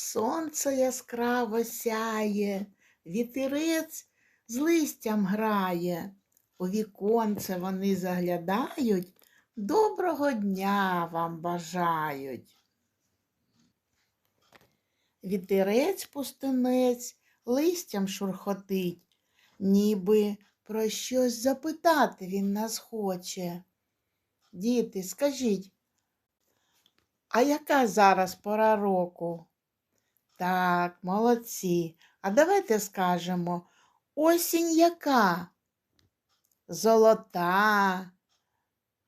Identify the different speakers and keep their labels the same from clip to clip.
Speaker 1: Сонце яскраво сяє, вітерець з листям грає. У віконце вони заглядають, доброго дня вам бажають. Вітерець пустинець листям шурхотить, ніби про щось запитати він нас хоче. Діти, скажіть, а яка зараз пора року? Так, молодці. А давайте скажемо, осінь яка? Золота,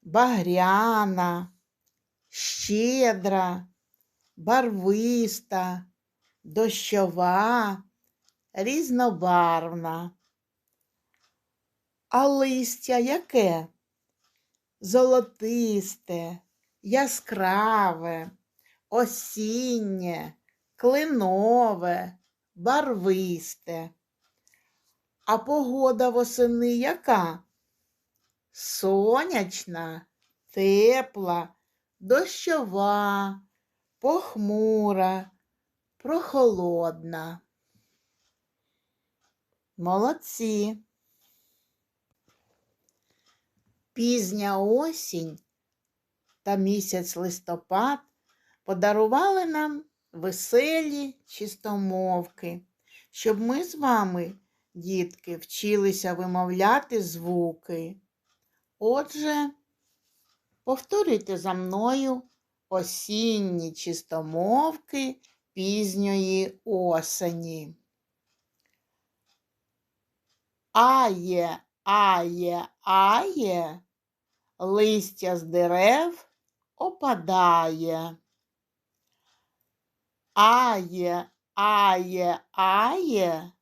Speaker 1: багряна, щедра, барвиста, дощова, різнобарвна. А листя яке? Золотисте, яскраве, осіннє, клинове, барвисте. А погода восени яка? Сонячна, тепла, дощова, похмура, прохолодна. Молодці. Пізня осінь та місяць листопад подарували нам веселі чистомовки, щоб ми з вами, дітки, вчилися вимовляти звуки. Отже, повторюйте за мною осінні чистомовки пізньої осені. Ає, ає, ає, листя з дерев опадає. Ає, ає, ає,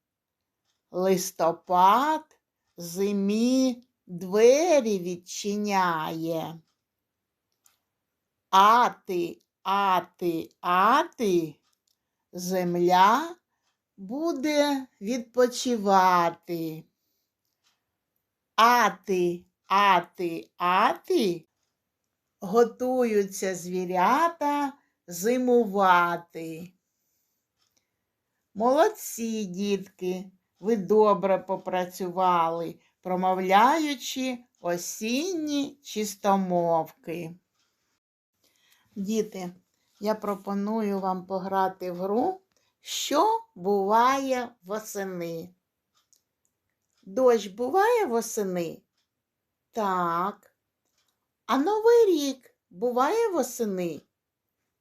Speaker 1: листопад зимі двері відчиняє. Ати, ати, ати, земля буде відпочивати. Ати, ати, ати, готуються звірята зимувати. Молодці, дітки, ви добре попрацювали, промовляючи осінні чистомовки. Діти, я пропоную вам пограти в гру, що буває восени. Дощ буває восени? Так. А Новий рік буває восени?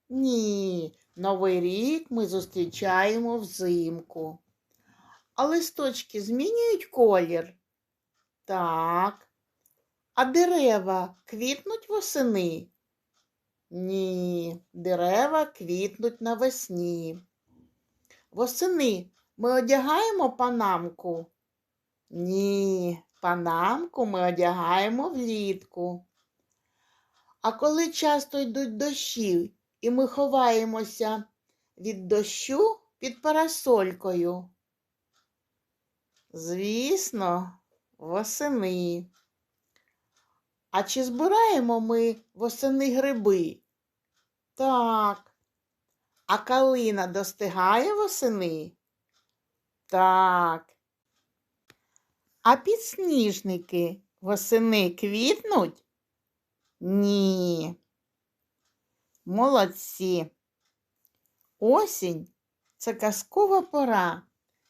Speaker 1: Ні, Новий рік ми зустрічаємо взимку. А листочки змінюють колір? Так. А дерева квітнуть восени? Ні, дерева квітнуть навесні. Восени ми одягаємо панамку? Ні, панамку ми одягаємо влітку. А коли часто йдуть дощі, і ми ховаємося від дощу під парасолькою? Звісно, восени. А чи збираємо ми восени гриби? Так. А калина достигає восени? Так. А підсніжники восени квітнуть? Ні. Молодці. Осінь це казкова пора,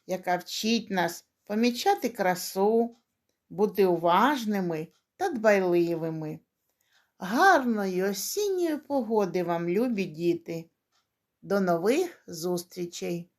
Speaker 1: яка вчить нас помічати красу, бути уважними та дбайливими. Гарної осінньої погоди вам, любі діти. До нових зустрічей!